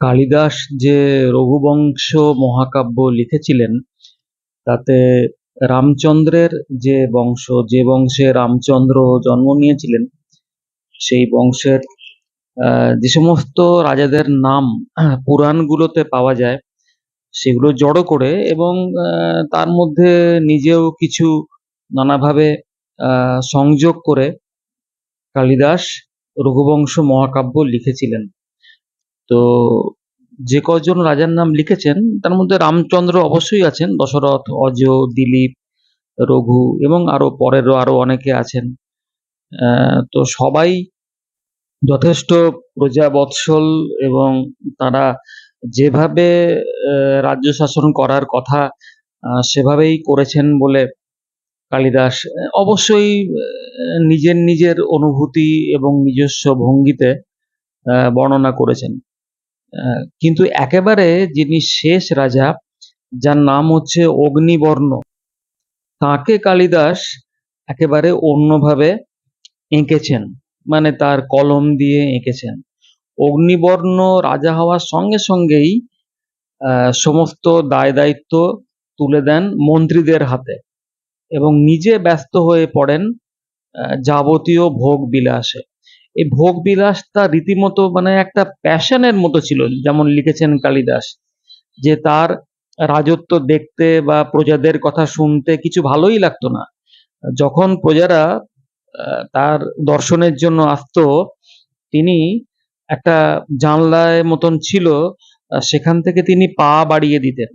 কালিদাস যে রঘুবংশ মহাকাব্য লিখেছিলেন, তাতে রামচন্দ্রের যে বংশ, যে বংশে রামচন্দ্র জন্ম নিয়েছিলেন, সেই বংশের যে সমস্ত রাজাদের নাম পুরাণগুলোতে পাওয়া যায়, সেগুলো জড়ো করে এবং তার মধ্যে নিজেও কিছু নানাভাবে সংযোগ করে কালিদাস রঘুবংশ মহাকাব্য লিখেছিলেন। তো যে কজন রাজার নাম লিখেছেন, তার মধ্যে রামচন্দ্র অবশ্যই আছেন, দশরথ অজ দিলীপ, রঘু এবং আরও পরেরও আরও অনেকে আছেন। তো সবাই যথেষ্ট প্রজা বৎসল এবং তারা যেভাবে রাজ্য শাসন করার কথা সেভাবেই করেছেন বলে কালিদাস অবশ্যই নিজের নিজের অনুভূতি এবং নিজস্ব ভঙ্গিতে বর্ণনা করেছেন। কিন্তু একেবারে যিনি শেষ রাজা, যার নাম হচ্ছে অগ্নিবর্ণ, তাকে কালিদাস একেবারে অন্যভাবে এঁকেছেন মানে তার কলম দিয়ে এঁকেছেন। অগ্নিবর্ণ রাজা হওয়ার সঙ্গে সঙ্গেই সমস্ত দায় দায়িত্ব তুলে দেন মন্ত্রীদের হাতে এবং নিজে ব্যস্ত হয়ে পড়েন যাবতীয় ভোগ বিলাসে। এই ভোগ বিলাস বিলাসটা রীতিমতো মানে একটা প্যাশনের মতো ছিল, যেমন লিখেছেন কালিদাস, যে তার রাজত্ব দেখতে বা প্রজাদের কথা শুনতে কিছু ভালোই লাগতো না। যখন প্রজারা তার দর্শনের জন্য আসতো, তিনি একটা জানলায় মতন ছিল সেখান থেকে তিনি পা বাড়িয়ে দিতেন।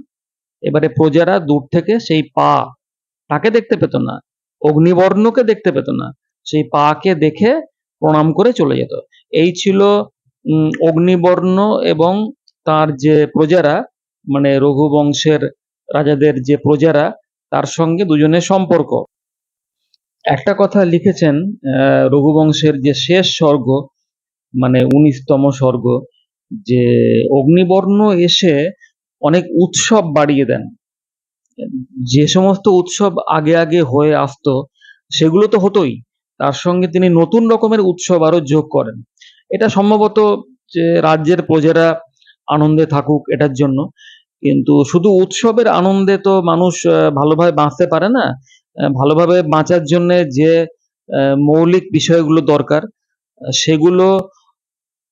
এবারে প্রজারা দূর থেকে সেই পা তাকে দেখতে পেত না, অগ্নিবর্ণকে দেখতে পেত না, সেই পাকে দেখে প্রণাম করে চলে যেত। এই ছিল অগ্নিবর্ণ এবং তার যে প্রজারা মানে রঘুবংশের রাজাদের যে প্রজারা, তার সঙ্গে দুজনের সম্পর্ক। একটা কথা লিখেছেন রঘুবংশের যে শেষ স্বর্গ মানে উনিশতম স্বর্গ, যে অগ্নিবর্ণ এসে অনেক উৎসব বাড়িয়ে দেন। যে সমস্ত উৎসব আগে আগে হয়ে আসতো, সেগুলো তো হতোই। তার সঙ্গে তিনি নতুন রকমের উৎসব আরও যোগ করেন। এটা সম্ভবত যে রাজ্যের প্রজারা আনন্দে থাকুক এটার জন্য। কিন্তু শুধু উৎসবের আনন্দে তো মানুষ ভালোভাবে বাঁচতে পারে না। ভালোভাবে বাঁচার জন্য যে মৌলিক বিষয়গুলো দরকার সেগুলো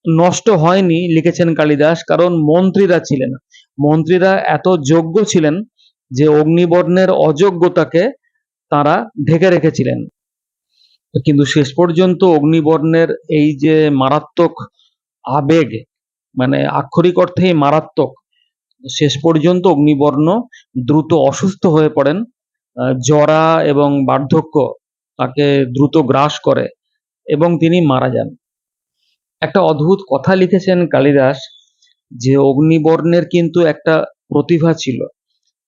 নষ্ট হয়নি, লিখেছেন কালিদাস, কারণ মন্ত্রীরা ছিলেন। মন্ত্রীরা এত যোগ্য ছিলেন যে অগ্নিবর্ণের অযোগ্যতাকে তারা ঢেকে রেখেছিলেন। কিন্তু শেষ পর্যন্ত অগ্নিবর্ণের এই যে মারাত্মক আবেগ মানে আক্ষরিক অর্থেই মারাত্মক, শেষ পর্যন্ত অগ্নিবর্ণ দ্রুত অসুস্থ হয়ে পড়েন জরা এবং বার্ধক্য তাকে দ্রুত গ্রাস করে এবং তিনি মারা যান। একটা অদ্ভুত কথা লিখেছেন কালিদাস যে অগ্নিবর্ণের কিন্তু একটা প্রতিভা ছিল।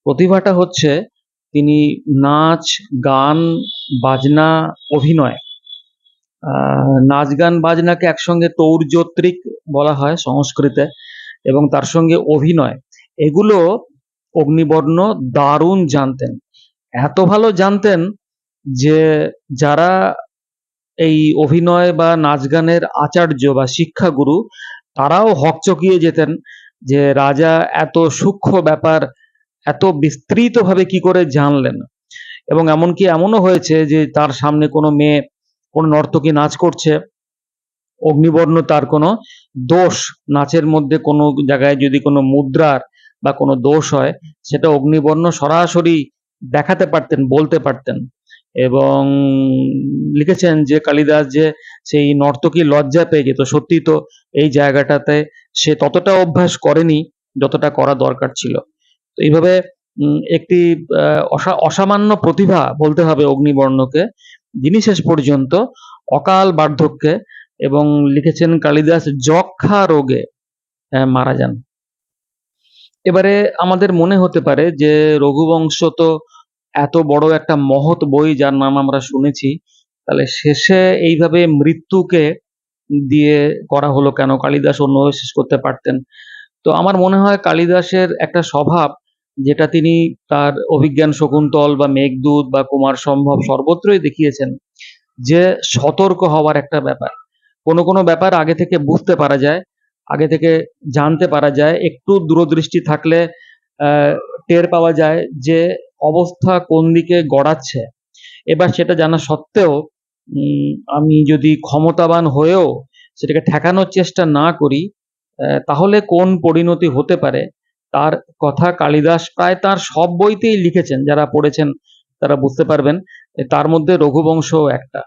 প্রতিভাটা হচ্ছে তিনি নাচ, গান বাজনা, অভিনয়। নাচ গান বাজনাকে একসঙ্গে তৌর্যত্রিক বলা হয় সংস্কৃতে এবং তার সঙ্গে অভিনয়। এগুলো অগ্নিবর্ণ দারুণ জানতেন। এত ভালো জানতেন যে যারা এই অভিনয় বা নাচ গানের আচার্য বা শিক্ষাগুরু, তারাও হকচকিয়ে যেতেন যে রাজা এত সূক্ষ্ম ব্যাপার, এত বিস্তৃতভাবে কি করে জানলেন। এবং এমনকি এমনও হয়েছে যে তার সামনে কোনো মেয়ে, কোনো নর্তকী নাচ করছে। অগ্নিবর্ণ তার কোনো দোষ, নাচের মধ্যে কোনো জায়গায় যদি কোনো মুদ্রার বা কোনো দোষ হয়, সেটা অগ্নিবর্ণ সরাসরি দেখাতে পারতেন, বলতে পারতেন। এবং লিখেছেন যে কালিদাস যে সেই নর্তকী লজ্জা পেয়ে যেত সত্যি তো এই জায়গাটাতে সে ততটা অভ্যাস করেনি, যতটা করা দরকার ছিল। তো এইভাবে একটি অসামান্য প্রতিভা বলতে হবে অগ্নিবর্ণকে। যিনি শেষ পর্যন্ত অকাল বার্ধক্যে এবং লিখেছেন কালিদাস যক্ষা রোগে মারা যান। এবারে আমাদের মনে হতে পারে যে রঘুবংশ তো এত বড় একটা মহৎ বই যার নাম আমরা শুনেছি, তাহলে শেষে এইভাবে মৃত্যুকে দিয়ে করা হলো কেন? কালিদাস অন্যভাবে শেষ করতে পারতেন। তো আমার মনে হয় কালিদাসের একটা স্বভাব যেটা তিনি তার অভিজ্ঞান শকুন্তল বা মেঘদূত বা কুমার সম্ভব সর্বত্রই দেখিয়েছেন যে সতর্ক হওয়ার একটা ব্যাপার। কোনো কোনো ব্যাপার আগে থেকে বুঝতে পারা যায়, আগে থেকে জানতে পারা যায়, একটু দূরদৃষ্টি থাকলে টের পাওয়া যায় যে অবস্থা কোন দিকে গড়াচ্ছে। এবার সেটা জানা সত্ত্বেও আমি যদি ক্ষমতাবান হয়েও সেটাকে ঠেকানোর চেষ্টা না করি তাহলে কোন পরিণতি হতে পারে তার কথা কালিদাস প্রায় তার সব বইতেই লিখেছেন, যারা পড়েছেন তারা বুঝতে পারবেন। তার মধ্যে রঘুবংশ একটা।